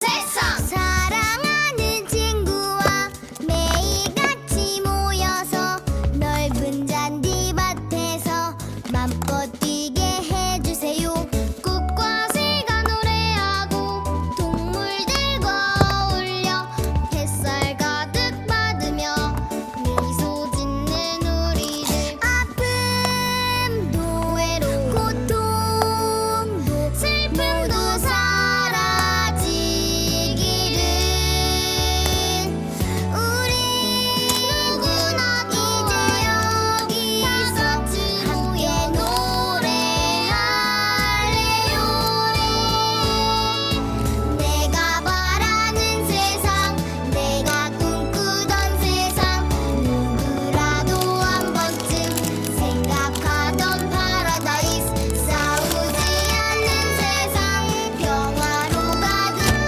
세상. 사랑하는 친구와 매일같이 모여서 넓은 잔디밭에서 맘껏 뛰